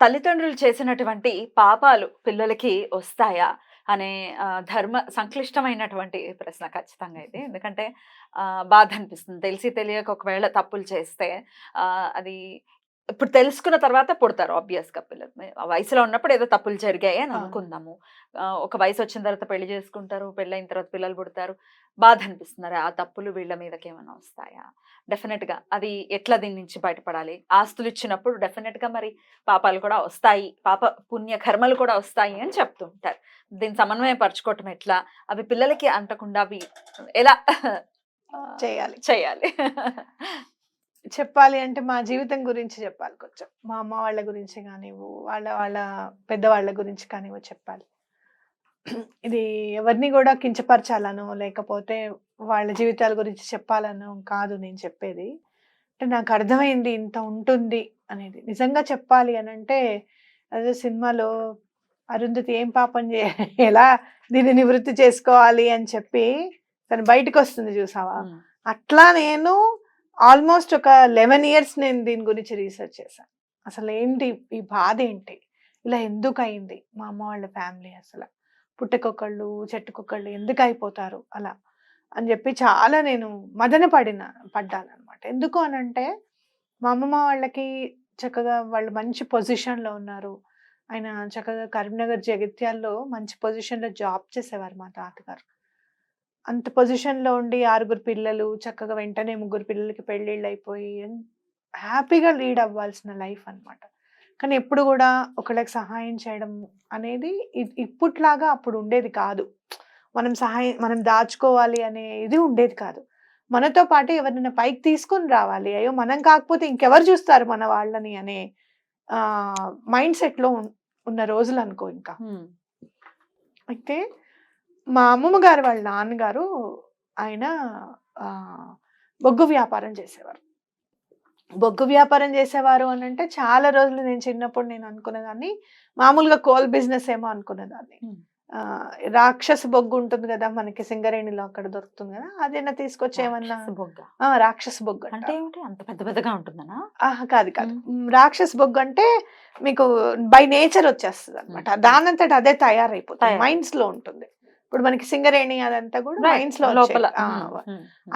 తల్లిదండ్రులు చేసినటువంటి పాపాలు పిల్లలకి వస్తాయా అనే ధర్మ సంక్లిష్టమైనటువంటి ప్రశ్న ఖచ్చితంగా ఇది. ఎందుకంటే బాధ అనిపిస్తుంది. తెలిసి తెలియక ఒకవేళ తప్పులు చేస్తే అది ఇప్పుడు తెలుసుకున్న తర్వాత పుడతారు obvious గా పిల్లలు ఆ వయసులో ఉన్నప్పుడు ఏదో తప్పులు జరిగాయి అని. అనుకుందాము. ఒక వయసు వచ్చిన తర్వాత పెళ్ళి చేసుకుంటారు పెళ్ళైన తర్వాత పిల్లలు పుడతారు. బాధ అనిపిస్తున్నారు ఆ తప్పులు వీళ్ళ మీదకి ఏమైనా వస్తాయా? డెఫినెట్గా అది ఎట్లా దీని నుంచి బయటపడాలి? ఆస్తులు ఇచ్చినప్పుడు డెఫినెట్గా మరి పాపాలు కూడా వస్తాయి. పాప పుణ్య కర్మలు కూడా వస్తాయి అని చెప్తుంటారు దీన్ని సమన్వయం పరచుకోవటం ఎట్లా? అవి పిల్లలకి అంటకుండా అవి ఎలా? చేయాలి. చేయాలి. చెప్పాలి అంటే మా జీవితం గురించి చెప్పాలి కొంచెం. మా అమ్మ వాళ్ళ గురించి కానివ్వు వాళ్ళ వాళ్ళ పెద్దవాళ్ళ గురించి కానివ్వు చెప్పాలి. ఇది ఎవరిని కూడా కించపరచాలను లేకపోతే వాళ్ళ జీవితాల గురించి చెప్పాలను కాదు నేను చెప్పేది. అంటే నాకు అర్థమైంది ఇంత ఉంటుంది అనేది. నిజంగా చెప్పాలి అని అంటే అదే సినిమాలో అరుంధతి ఏం పాపం చే ఎలా దీన్ని నివృత్తి చేసుకోవాలి అని చెప్పి తను బయటకు వస్తుంది చూసావా? అట్లా నేను ఆల్మోస్ట్ ఒక లెవెన్ ఇయర్స్ నేను దీని గురించి రీసెర్చ్ చేశాను అసలు ఏంటి ఈ బాధ ఏంటి? ఇలా ఎందుకు అయింది మా అమ్మ వాళ్ళ ఫ్యామిలీ అసలు? పుట్టకొకళ్ళు చెట్టుకొకళ్ళు ఎందుకు అయిపోతారు అలా? అని చెప్పి చాలా నేను మదన పడిన పడ్డాను అనమాట ఎందుకు అని అంటే మా అమ్మమ్మ వాళ్ళకి చక్కగా వాళ్ళు మంచి పొజిషన్లో ఉన్నారు. ఆయన చక్కగా కరీంనగర్ జగిత్యాల్లో మంచి పొజిషన్లో జాబ్ చేసేవారు మా తాతగారు. అంత పొజిషన్లో ఉండి ఆరుగురు పిల్లలు చక్కగా వెంటనే ముగ్గురు పిల్లలకి పెళ్ళిళ్ళు అయిపోయి హ్యాపీగా లీడ్ అవ్వాల్సిన లైఫ్ అన్నమాట. కానీ ఎప్పుడు కూడా ఒకళ్ళకి సహాయం చేయడం అనేది ఇప్పట్లాగా అప్పుడు ఉండేది కాదు. మనం సహాయం మనం దాచుకోవాలి అనే ఇది ఉండేది కాదు. మనతో పాటు ఎవరినైనా పైకి తీసుకొని రావాలి. అయ్యో మనం కాకపోతే ఇంకెవరు చూస్తారు మన వాళ్ళని అనే మైండ్ సెట్లో ఉన్న రోజులు అనుకో ఇంకా. అయితే మా అమ్మమ్మ గారు వాళ్ళ నాన్నగారు ఆయన బొగ్గు వ్యాపారం చేసేవారు. బొగ్గు వ్యాపారం చేసేవారు అని అంటే చాలా రోజులు నేను చిన్నప్పుడు నేను అనుకునేదాన్ని మామూలుగా కోల్ బిజినెస్ ఏమో అనుకునేదాన్ని. ఆ, రాక్షస బొగ్గు ఉంటుంది కదా మనకి సింగరేణిలో అక్కడ దొరుకుతుంది కదా అదేనా తీసుకొచ్చి ఏమన్నా రాక్షస బొగ్గ. రాక్షస బొగ్గు అంట. అంత పెద్ద పెద్దగా ఉంటుందనా? ఆహా, కాదు కాదు. రాక్షస్ బొగ్గు అంటే మీకు బై నేచర్ వచ్చేస్తుంది అనమాట. దానంతట అదే తయారైపోతుంది. తయారై- మైన్స్లో ఉంటుంది. ఇప్పుడు మనకి సింగరేణి అదంతా కూడా మైన్స్లో లోపల.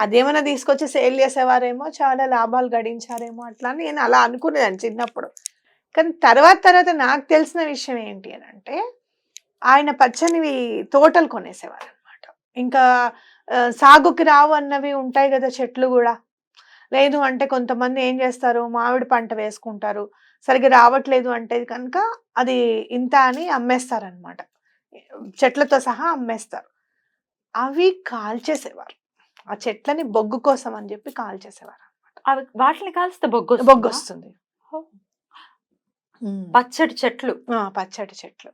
అదేమైనా తీసుకొచ్చి సేల్ చేసేవారేమో చాలా లాభాలు గడించారేమో అట్లా అని నేను అలా అనుకునేదాన్ని చిన్నప్పుడు. కానీ తర్వాత తర్వాత నాకు తెలిసిన విషయం ఏంటి అని అంటే ఆయన పచ్చనివి తోటలు కొనేసేవారు అనమాట ఇంకా సాగుకి రావు అన్నవి ఉంటాయి కదా చెట్లు కూడా. లేదు అంటే కొంతమంది ఏం చేస్తారు? మామిడి పంట వేసుకుంటారు. సరిగ్గా రావట్లేదు అంటే కనుక అది ఇంత అని అమ్మేస్తారనమాట చెట్లతో సహా అమ్మేస్తారు. అవి కాల్చేసేవారు. ఆ చెట్లని బొగ్గు కోసం అని చెప్పి కాల్చేసేవారు అవి వాటిని కాల్స్తే బొగ్గు బొగ్గు వస్తుందా? పచ్చడి చెట్లు. ఆ, పచ్చటి చెట్లు.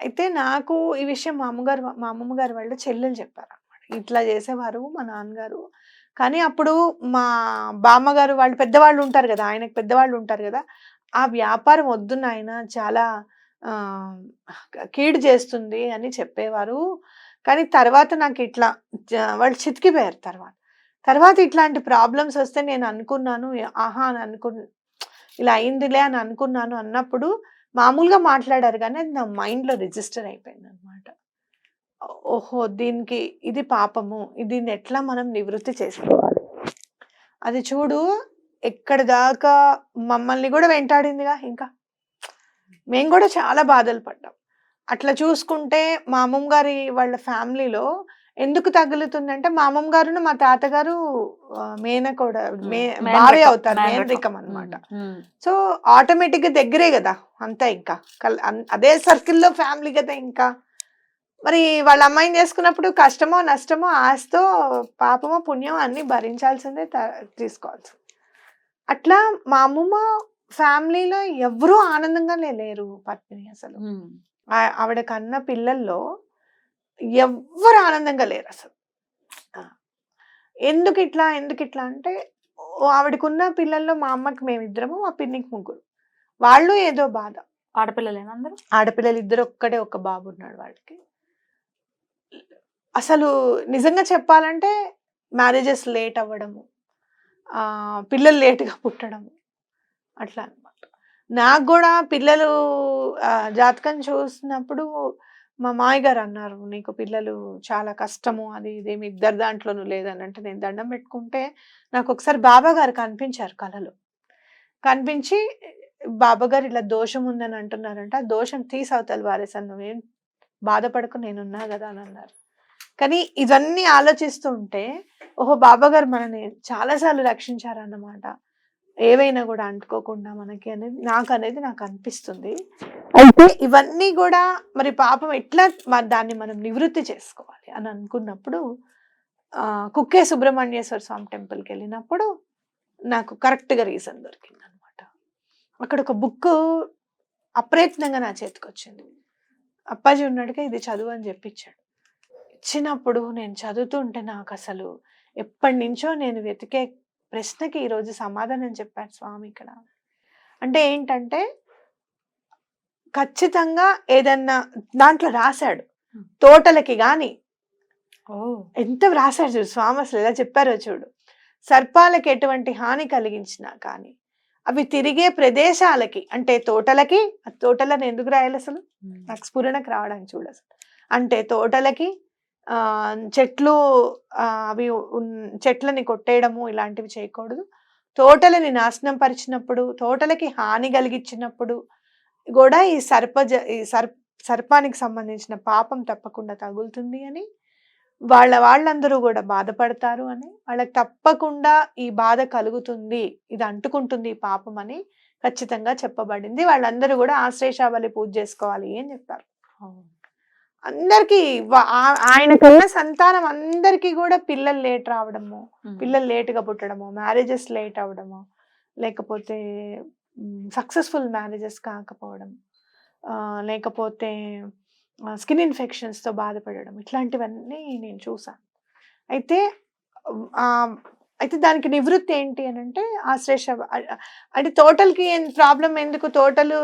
అయితే నాకు ఈ విషయం మా అమ్మగారు మా అమ్మమ్మ గారు వాళ్ళు చెల్లెలు చెప్పారు అనమాట ఇట్లా చేసేవారు మా నాన్నగారు. కానీ అప్పుడు మా బామ్మగారు వాళ్ళు పెద్దవాళ్ళు ఉంటారు కదా ఆయనకు పెద్దవాళ్ళు ఉంటారు కదా ఆ వ్యాపారం వద్దు నాయన చాలా కీడు చేస్తుంది అని చెప్పేవారు. కానీ తర్వాత నాకు ఇట్లా వాళ్ళు చితికిపోయారు తర్వాత. తర్వాత ఇట్లాంటి ప్రాబ్లమ్స్ వస్తే నేను అనుకున్నాను ఆహా అని అనుకు ఇలా అయిందిలే అని అనుకున్నాను అన్నప్పుడు మామూలుగా మాట్లాడారు కానీ అది నా మైండ్లో రిజిస్టర్ అయిపోయింది అనమాట ఓహో దీనికి ఇది పాపము దీన్ని ఎట్లా మనం నివృత్తి చేసుకోవాలి? అది చూడు ఎక్కడి దాకా మమ్మల్ని కూడా వెంటాడిందిగా ఇంకా. మేము కూడా చాలా బాధలు పడ్డాం. అట్లా చూసుకుంటే మా అమ్మమ్మ గారి వాళ్ళ ఫ్యామిలీలో ఎందుకు తగులుతుందంటే మా అమ్మమ్మ గారును మా తాతగారు మేనకోడ మే మేనరికం, అవుతారు మేనరికం. ఉమ్. సో ఆటోమేటిక్గా దగ్గరే కదా అంతా ఇంకా. అదే సర్కిల్లో ఫ్యామిలీ కదా ఇంకా. మరి వాళ్ళ అమ్మాయిని చేసుకున్నప్పుడు కష్టమో నష్టమో ఆస్తో పాపమో పుణ్యమో అన్ని భరించాల్సిందే తీసుకోవాల్సింది. అట్లా మా అమ్మమ్మ ఫ్యామిలీలో ఎవ్వరూ ఆనందంగా లేరు పద్మిని అసలు. ఆవిడ కన్న పిల్లల్లో ఎవ్వరు ఆనందంగా లేరు అసలు. ఎందుకు ఇట్లా ఎందుకు ఇట్లా అంటే ఆవిడకున్న పిల్లల్లో మా అమ్మకి మేమిద్దరము మా పిన్నికి ముగ్గురు. వాళ్ళు ఏదో బాధ. ఆడపిల్లలేనా అందరూ? ఆడపిల్లలు ఇద్దరు ఒక్కడే ఒక బాబు ఉన్నాడు వాళ్ళకి. అసలు నిజంగా చెప్పాలంటే మ్యారేజెస్ లేట్ అవ్వడము ఆ, పిల్లలు లేట్గా పుట్టడము అట్లా అనమాట నాకు కూడా పిల్లలు జాతకం చూసినప్పుడు మా మాయగారు అన్నారు నీకు పిల్లలు చాలా కష్టము అది ఇదేమి ఇద్దరు దాంట్లోనూ లేదని అంటే నేను దండం పెట్టుకుంటే నాకు ఒకసారి బాబా గారు కనిపించారు కళలో కనిపించి బాబా గారు ఇలా దోషం ఉందని అంటున్నారంట ఆ దోషం తీసవతలు వారేసాను నువ్వేం బాధపడకు నేనున్నా కదా అని అన్నారు. కానీ ఇవన్నీ ఆలోచిస్తూ ఉంటే ఓహో బాబా గారు మనని చాలాసార్లు రక్షించారన్నమాట. ఏవైనా కూడా అంటుకోకుండా మనకి అనేది నాకు అనేది నాకు అనిపిస్తుంది. అయితే ఇవన్నీ కూడా మరి పాపం ఎట్లా మ- దాన్ని మనం నివృత్తి చేసుకోవాలి అని అనుకున్నప్పుడు కుక్కే సుబ్రహ్మణ్యేశ్వర స్వామి టెంపుల్కి వెళ్ళినప్పుడు నాకు కరెక్ట్గా రీజన్ దొరికింది అనమాట అక్కడ ఒక బుక్ అప్రయత్నంగా నా చేతికి వచ్చింది. అప్పాజీ ఉన్నాడుగా ఇది చదువు అని చెప్పించాడు. ఇచ్చినప్పుడు నేను చదువుతుంటే నాకు అసలు ఎప్పటి నుంచో నేను వెతికే ప్రశ్నకి ఈరోజు సమాధానం చెప్పారు స్వామి ఇక్కడ. అంటే ఏంటంటే ఖచ్చితంగా ఏదన్నా దాంట్లో రాశాడు. తోటలకి గాని. ఓ. ఎంత రాశాడు చూడు స్వామి అసలు ఎలా చెప్పారో చూడు. సర్పాలకి ఎటువంటి హాని కలిగించినా కానీ అవి తిరిగే ప్రదేశాలకి అంటే తోటలకి ఆ తోటలను ఎందుకు రాయాలి అసలు. నాకు స్ఫురణకు రావడానికి చూడు అసలు. అంటే తోటలకి చెట్లు అవి ఉన్- చెట్లని కొట్టేయడము ఇలాంటివి చేయకూడదు. తోటలని నాశనం పరిచినప్పుడు తోటలకి హాని కలిగించినప్పుడు కూడా ఈ సర్పజ ఈ సర్ప సర్పానికి సంబంధించిన పాపం తప్పకుండా తగులుతుంది అని వాళ్ళ వాళ్ళందరూ కూడా బాధపడతారు అని వాళ్ళకి తప్పకుండా ఈ బాధ కలుగుతుంది ఇది అంటుకుంటుంది ఈ పాపం అని ఖచ్చితంగా చెప్పబడింది. వాళ్ళందరూ కూడా ఆశ్రేషావళి పూజ చేసుకోవాలి అని చెప్పారు. అందరికి ఆయన కన్నా సంతానం అందరికీ కూడా పిల్లలు లేట్ రావడము. పిల్లలు లేట్గా పుట్టడము మ్యారేజెస్ లేట్ అవ్వడము లేకపోతే సక్సెస్ఫుల్ మ్యారేజెస్ కాకపోవడం లేకపోతే స్కిన్ ఇన్ఫెక్షన్స్తో బాధపడడం ఇట్లాంటివన్నీ నేను చూసాను అయితే అయితే దానికి నివృత్తి ఏంటి అని అంటే ఆశ్రేష అంటే తోటలకి ప్రాబ్లం ఎందుకు? తోటలు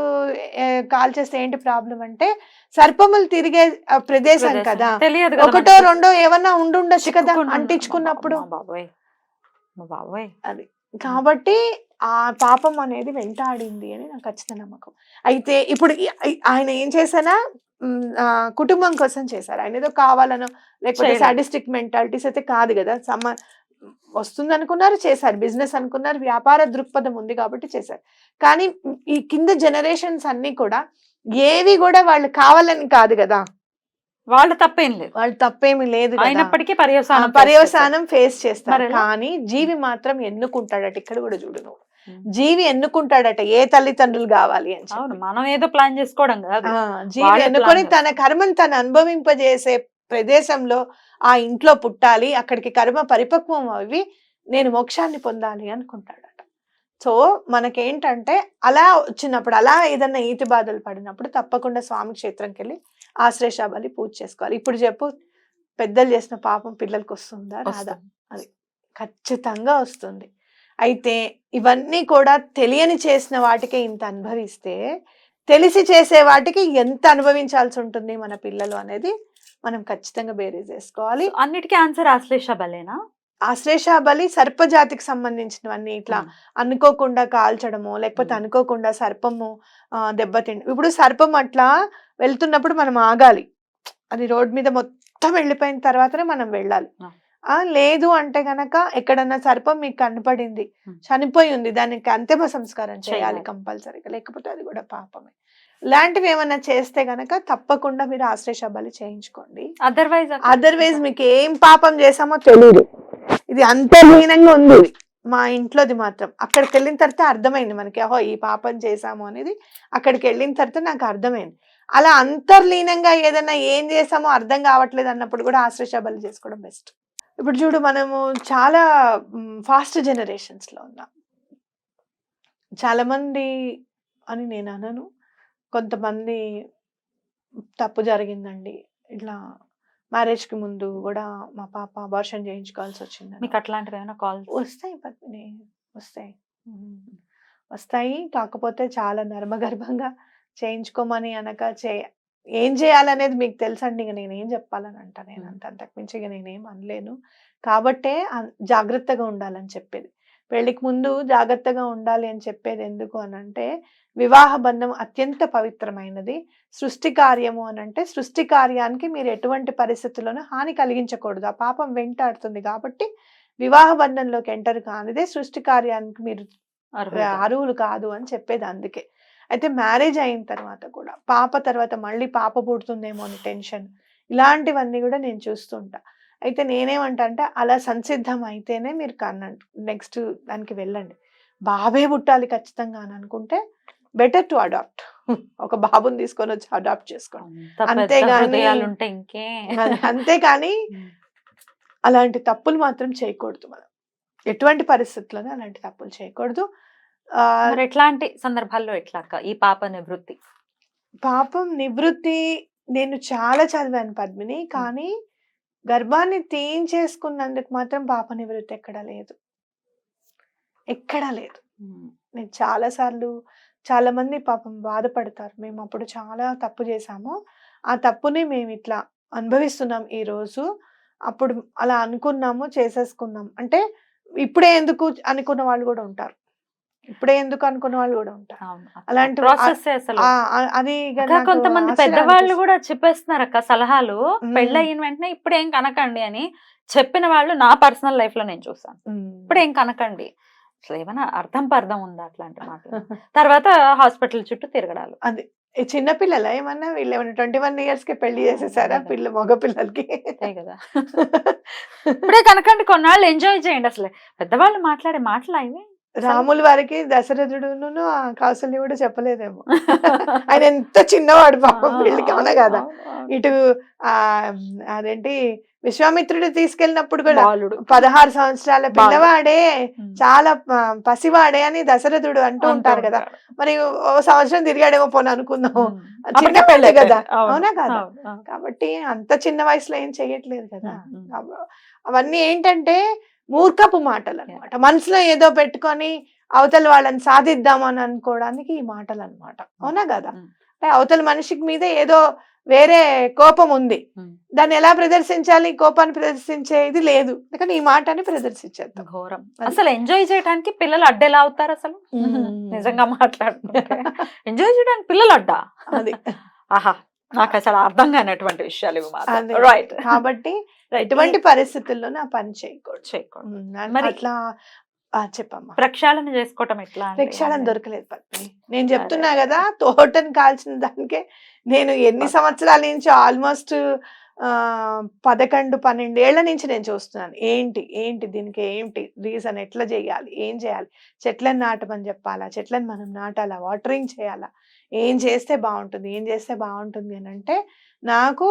ఏ, కాల్చేస్తే ఏంటి ప్రాబ్లం అంటే సర్పములు తిరిగే ప్రదేశం. కదా. ఒకటో. రెండో ఏమన్నా ఉండుండొచ్చు కదా అంటించుకున్నప్పుడు. బాబోయ్. కాబట్టి ఆ పాపం అనేది వెంటాడింది అని నాకు ఖచ్చిత నమ్మకం. అయితే ఇప్పుడు ఆయన ఏం చేశానా? కుటుంబం కోసం చేశారు. ఆయన ఏదో కావాలనో లేకపోతే. సాడిస్టిక్ మెంటాలిటీస్ అయితే కాదు కదా. సమ వస్తుంది అనుకున్నారు చేశారు. బిజినెస్ అనుకున్నారు వ్యాపార దృక్పథం ఉంది కాబట్టి చేశారు. కానీ ఈ కింద జనరేషన్స్ అన్ని కూడా ఏవి కూడా వాళ్ళు కావాలని కాదు కదా. వాళ్ళ తప్పేం లేదు. వాళ్ళు తప్పేమి లేదు. అయినప్పటికీ పర్యవసానం పర్యవసానం ఫేస్ చేస్తారు? కానీ జీవి మాత్రం ఎన్నుకుంటాడట ఇక్కడ కూడా చూడు నువ్వు. జీవి ఎన్నుకుంటాడట ఏ తల్లిదండ్రులు కావాలి అని మనం ఏదో ప్లాన్ చేసుకోవడం కాదు. జీవి ఎన్నుకొని తన కర్మను తను అనుభవింపజేసే ప్రదేశంలో ఆ ఇంట్లో పుట్టాలి అక్కడికి కర్మ పరిపక్వం అవి నేను మోక్షాన్ని పొందాలి అనుకుంటాడట. సో మనకేంటంటే అలా వచ్చినప్పుడు అలా ఏదన్నా ఈతి బాధలు పడినప్పుడు తప్పకుండా స్వామి క్షేత్రంకి వెళ్ళి ఆశ్రేషాబలి పూజ చేసుకోవాలి. ఇప్పుడు చెప్పు పెద్దలు చేసిన పాపం పిల్లలకి వస్తుందా రాదా? వస్తుంది. ఖచ్చితంగా వస్తుంది. అయితే ఇవన్నీ కూడా తెలియని చేసిన వాటికే ఇంత అనుభవిస్తే తెలిసి చేసే వాటికి ఎంత అనుభవించాల్సి ఉంటుంది మన పిల్లలు అనేది మనం ఖచ్చితంగా బేరీ చేసుకోవాలి అన్నిటికీ ఆన్సర్ ఆశ్లేష బలేనా ఆశ్లేష బలి సర్పజాతికి సంబంధించినవన్నీ ఇట్లా అనుకోకుండా కాల్చడము లేకపోతే. అనుకోకుండా సర్పము దెబ్బతిండి ఇప్పుడు సర్పం అట్లా వెళ్తున్నప్పుడు మనం ఆగాలి అది రోడ్ మీద మొత్తం వెళ్ళిపోయిన తర్వాతనే మనం వెళ్ళాలి ఆ. లేదు అంటే గనక ఎక్కడన్నా సర్పం మీకు కనపడింది. చనిపోయి ఉంది దానికి అంతిమ సంస్కారం చేయాలి. కంపల్సరీగా లేకపోతే అది కూడా పాపమే ఇలాంటివి ఏమన్నా చేస్తే గనక తప్పకుండా మీరు ఆశ్లేష బలి చేయించుకోండి. అదర్వైజ్ అదర్వైజ్ మీకు ఏం పాపం చేసామో తెలియదు ఇది అంతర్లీనంగా ఉంది. మా ఇంట్లోది మాత్రం. అక్కడికి వెళ్ళిన తర్వాత అర్థమైంది మనకి ఓహో ఈ పాపం చేసాము అనేది. అక్కడికి వెళ్ళిన తర్వాత నాకు అర్థమైంది. అలా అంతర్లీనంగా ఏదైనా ఏం చేసామో అర్థం కావట్లేదు అన్నప్పుడు కూడా ఆశ్రయ బలి చేసుకోవడం బెస్ట్. ఇప్పుడు చూడు మనము చాలా ఫాస్ట్ జనరేషన్స్లో ఉన్నాం. చాలా మంది అని నేను అనను. కొంతమంది తప్పు జరిగిందండి. ఇట్లా మ్యారేజ్కి ముందు కూడా మా పాప అబార్షన్ చేయించుకోవాల్సి వచ్చింది మీకు అట్లాంటివి ఏమైనా కాల్ వస్తాయి పద్మిని వస్తాయి. వస్తాయి. కాకపోతే చాలా నర్మగర్భంగా చేయించుకోమని అనక చే ఏం చేయాలనేది మీకు తెలుసండి. ఇక నేను ఏం చెప్పాలని అంట. నేను అంత అంతకు మించి ఇక నేనేం అనలేను. కాబట్టే అన్- జాగ్రత్తగా ఉండాలని చెప్పేది. పెళ్ళికి ముందు జాగ్రత్తగా ఉండాలి అని చెప్పేది ఎందుకు అని అంటే వివాహ బంధం అత్యంత పవిత్రమైనది. సృష్టి కార్యము అని అంటే సృష్టి కార్యానికి మీరు ఎటువంటి పరిస్థితుల్లోనూ హాని కలిగించకూడదు. ఆ పాపం వెంటాడుతుంది కాబట్టి వివాహ బంధంలోకి ఎంటర్ కానిదే సృష్టి కార్యానికి మీరు అరువులు కాదు అని చెప్పేది అందుకే. అయితే మ్యారేజ్ అయిన తర్వాత కూడా పాప తర్వాత మళ్ళీ పాప పుడుతుందేమో అని టెన్షన్. ఇలాంటివన్నీ కూడా నేను చూస్తుంటా. అయితే నేనేమంటా అంటే అలా సంసిద్ధం అయితేనే మీరు కన్నండి నెక్స్ట్ దానికి వెళ్ళండి. బాబే పుట్టాలి ఖచ్చితంగా అని అనుకుంటే బెటర్ టు అడాప్ట్ ఒక బాబుని తీసుకొని వచ్చి అడాప్ట్ చేసుకోండి. అంతేగాని- అంతేకాని అలాంటి తప్పులు మాత్రం చేయకూడదు మనం. ఎటువంటి పరిస్థితుల్లోనూ అలాంటి తప్పులు చేయకూడదు. ఎట్లాంటి సందర్భాల్లో ఎట్లా ఈ పాప నివృత్తి? పాపం నివృత్తి నేను చాలా చదివాను పద్మిని కానీ గర్భాన్ని తీయించేసుకున్నందుకు మాత్రం పాప నివృత్తి ఎక్కడా లేదు. ఎక్కడా లేదు. నేను చాలా సార్లు చాలా మంది పాపం బాధపడతారు. మేము అప్పుడు చాలా తప్పు చేశాము. ఆ తప్పుని మేము ఇట్లా అనుభవిస్తున్నాం ఈ రోజు. అప్పుడు అలా అనుకున్నాము చేసేసుకున్నాం. అంటే ఇప్పుడే ఎందుకు అనుకున్న వాళ్ళు కూడా ఉంటారు. ఇప్పుడే ఎందుకు అనుకున్న వాళ్ళు కూడా ఉంటారు. అలాంటి- ప్రాసెస్ అసలు. అది కొంతమంది పెద్దవాళ్ళు. కూడా చెప్పేస్తున్నారు అక్క సలహాలు. మ్మ్. పెళ్ళయిన వెంటనే ఇప్పుడేం కనకండి అని చెప్పిన వాళ్ళు నా పర్సనల్ లైఫ్లో నేను చూసాను. ఇప్పుడేం కనకండి? అసలు ఏమైనా అర్థం పర్థం ఉందా అట్లాంటి మాటలు? తర్వాత హాస్పిటల్ చుట్టూ తిరగడాలు. ఈ చిన్న పిల్లల ఏమన్నా? వీళ్ళు ఏమన్నా ట్వంటీ వన్ ఇయర్స్కి పెళ్ళి చేసేసారా? అదే. పిల్ల మగ పిల్లలకి? కదా. ఇప్పుడే కనకండి కొన్నాళ్ళు ఎంజాయ్ చేయండి. అసలు పెద్దవాళ్ళు మాట్లాడే మాటలు అవి రాముల వారికి దశరథుడును ఆ కౌసల్య కూడా చెప్పలేదేమో. ఆయన ఎంత చిన్నవాడు పాపం వీళ్ళకి అవునా కదా. ఇటు ఆ అదేంటి విశ్వామిత్రుడు తీసుకెళ్ళినప్పుడు కూడా పదహారు సంవత్సరాల పిల్లవాడే. చాలా పసివాడే అని దశరథుడు అంటూ ఉంటారు కదా. మరి ఓ సంవత్సరం తిరిగాడేమో పోనీ అనుకుందాం. చిన్న పెళ్ళి కదా. అవును, కదా. కాబట్టి అంత చిన్న వయసులో ఏం చెయ్యట్లేదు కదా. అవన్నీ ఏంటంటే మూర్ఖపు మాటలు అన్నమాట మనసులో ఏదో పెట్టుకొని అవతల వాళ్ళని సాధిద్దాం అని అనుకోవడానికి ఈ మాటలు అన్నమాట అవునా కదా? ఉమ్. అంటే అవతల మనిషికి మీద ఏదో వేరే కోపం ఉంది. ఉమ్. దాన్ని ఎలా ప్రదర్శించాలి? కోపాన్ని ప్రదర్శించేది లేదు. అందుకని ఈ మాటని ప్రదర్శించేద్దాం. ఘోరం. అసలు ఎంజాయ్ చేయడానికి పిల్లలు అడ్డెలా అవుతారు అసలు. నిజంగా మాట్లాడుకుంటే. ఎంజాయ్ చేయడానికి పిల్లలు అడ్డా? అది. ఆహా. నాకు అసలు అర్థం కానటువంటి విషయాలు ఇవి. రైట్ కాబట్టి ఎటువంటి పరిస్థితుల్లో నా పని చేయకూడదు. చేయకూడదు. మరి- అట్లా ఆ, చెప్పమ్మా. ప్రక్షాళన చేసుకోవటం ఎట్లా ప్రక్షాళన? దొరకలేదు పద్మిని. నేను చెప్తున్నా కదా తోటని కాల్చిన దానికే నేను ఎన్ని సంవత్సరాల నుంచి ఆల్మోస్ట్ పదకొండు పన్నెండు ఏళ్ళ నుంచి నేను చూస్తున్నాను. ఏంటి ఏంటి దీనికి ఏంటి రీజన్ ఎట్లా చేయాలి ఏం చేయాలి చెట్లను నాటమని చెప్పాలా చెట్లను మనం నాటాలా వాటరింగ్ చేయాలా ఏం చేస్తే బాగుంటుంది ఏం చేస్తే బాగుంటుంది అని అంటే నాకు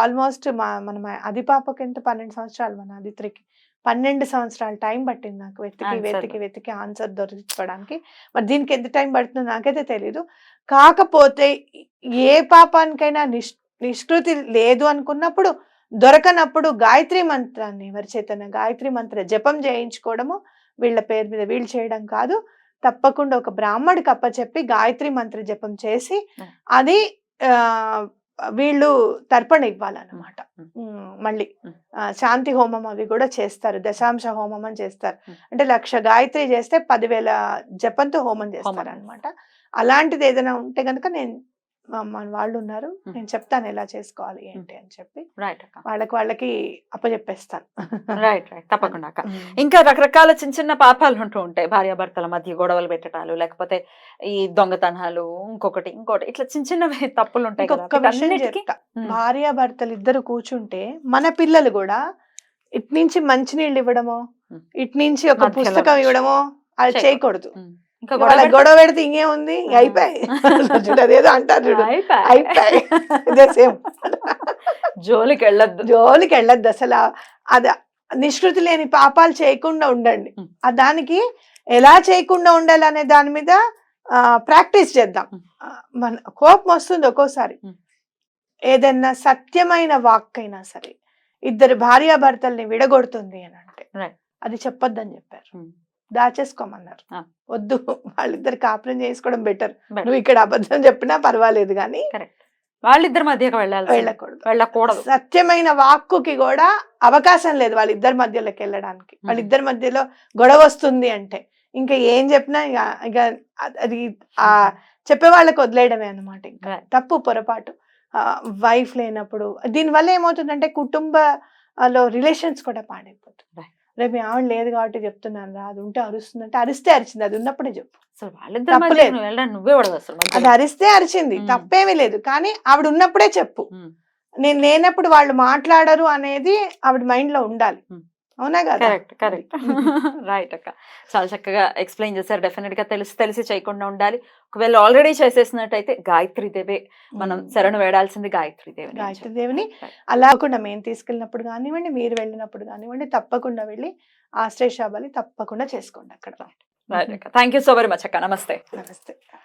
ఆల్మోస్ట్ మా మన అది పాపకి ఎంత? పన్నెండు సంవత్సరాలు మన ఆదిత్రికి పన్నెండు సంవత్సరాలు టైం పట్టింది నాకు వెతికి. వెతికి వెతికి ఆన్సర్ దొరకడానికి మరి దీనికి ఎంత టైం పడుతుందో నాకైతే తెలీదు. కాకపోతే ఏ పాపానికైనా నిష్ నిష్కృతి లేదు అనుకున్నప్పుడు దొరకనప్పుడు గాయత్రి మంత్రాన్ని ఎవరి చేతన గాయత్రి మంత్ర జపం చేయించుకోవడము వీళ్ళ పేరు మీద వీళ్ళు చేయడం కాదు. తప్పకుండా ఒక బ్రాహ్మడికి అప్పచెప్పి గాయత్రి మంత్ర జపం చేసి. అది ఆ, వీళ్ళు తర్పణ ఇవ్వాలన్నమాట మళ్ళీ శాంతి హోమం అవి కూడా చేస్తారు దశాంశ హోమం అని చేస్తారు. అంటే లక్ష గాయత్రి చేస్తే పదివేల జపంతో హోమం చేస్తారు. అనమాట అలాంటిది ఏదైనా ఉంటే కనుక నేను వాళ్ళు ఉన్నారు. నేను చెప్తాను ఎలా చేసుకోవాలి ఏంటి అని చెప్పి. రైట్ అక్క. వాళ్ళకి వాళ్ళకి అప్పచెప్పేస్తాను రైట్ రైట్. తప్పకుండా అక్క. ఇంకా రకరకాల చిన్న చిన్న పాపాలు ఉంటూ ఉంటాయి. భార్యాభర్తల మధ్య గొడవలు పెట్టడాలు లేకపోతే ఈ దొంగతనాలు ఇంకొకటి ఇంకోటి. ఇట్లా చిన్న చిన్నవి తప్పులు ఉంటాయి కదా. ఇంకొక విషయం వీటన్నిటికీ- చెప్తా. ఉమ్. భార్య భర్తలు ఇద్దరు కూర్చుంటే మన పిల్లలు కూడా ఇటు నుంచి మంచినీళ్ళు ఇవ్వడమో ఉమ్. ఇటు నుంచి ఒక పుస్తకం. ఇవ్వడమో అది చేయకూడదు. ఇంకా గొడవ పెడితే ఇంకేముంది ఆ. అయిపోయి చూడు అదేదో అంటారు చూడు అయిపోయి. ఇదే సేమ్ జోలికి వెళ్ళొద్దు జోలికి వెళ్ళద్దు అసలు అది నిష్కృతి లేని పాపాలు చేయకుండా ఉండండి. ఆ దానికి ఎలా చేయకుండా ఉండాలనే దాని మీద ప్రాక్టీస్ చేద్దాం మన కోపం వస్తుంది ఒక్కోసారి. ఏదన్నా సత్యమైన వాక్కైనా సరే ఇద్దరు భార్యాభర్తల్ని విడగొడుతుంది అని అంటే. అది చెప్పొద్దని చెప్పారు. దాచేసుకోమన్నారు. వద్దు వాళ్ళిద్దరు కాపురం చేసుకోవడం బెటర్. నువ్వు ఇక్కడ అబద్ధం చెప్పినా పర్వాలేదు కానీ వాళ్ళిద్దరి మధ్యకి వెళ్ళాలి వెళ్ళకూడదు. వెళ్ళకూడదు. సత్యమైన వాక్కుకి కూడా అవకాశం లేదు వాళ్ళిద్దరి మధ్యలోకి వెళ్ళడానికి. వాళ్ళిద్దరి మధ్యలో గొడవ వస్తుంది అంటే. ఇంకా ఏం చెప్పినా ఇక ఇక అది ఆ చెప్పే వాళ్ళకి వదిలేయడమే అనమాట ఇంకా. తప్పు పొరపాటు. వైఫ్ లేనప్పుడు దీనివల్ల ఏమవుతుందంటే కుటుంబలో రిలేషన్స్ కూడా పాడైపోతుంది. రేపు మీ ఆవిడ లేదు కాబట్టి చెప్తున్నాను రా అది ఉంటే అరుస్తుందంటే అరిస్తే అరిచింది అది ఉన్నప్పుడే చెప్పు. నువ్వు అది. అరిస్తే అరిచింది. తప్పేమీ లేదు కానీ ఆవిడ ఉన్నప్పుడే చెప్పు. నేను లేనప్పుడు వాళ్ళు మాట్లాడరు అనేది ఆవిడ మైండ్లో ఉండాలి. అవునా కదా? Correct correct. రైట్ అక్క. చాలా చక్కగా ఎక్స్ప్లెయిన్ చేశారు. డెఫినెట్గా తెలిసి తెలిసి చేయకుండా ఉండాలి. ఒకవేళ ఆల్రెడీ చేసేసినట్టయితే గాయత్రి దేవే. మనం. శరణు వేడాల్సింది గాయత్రి దేవి గాయత్రి దేవిని అలా కాకుండా మేము తీసుకెళ్ళినప్పుడు కానివ్వండి మీరు వెళ్ళినప్పుడు కానివ్వండి తప్పకుండా వెళ్ళి ఆశ్రయ శాబాలి తప్పకుండా చేసుకోండి అక్కడ. Thank you so very much అక్క. నమస్తే. నమస్తే.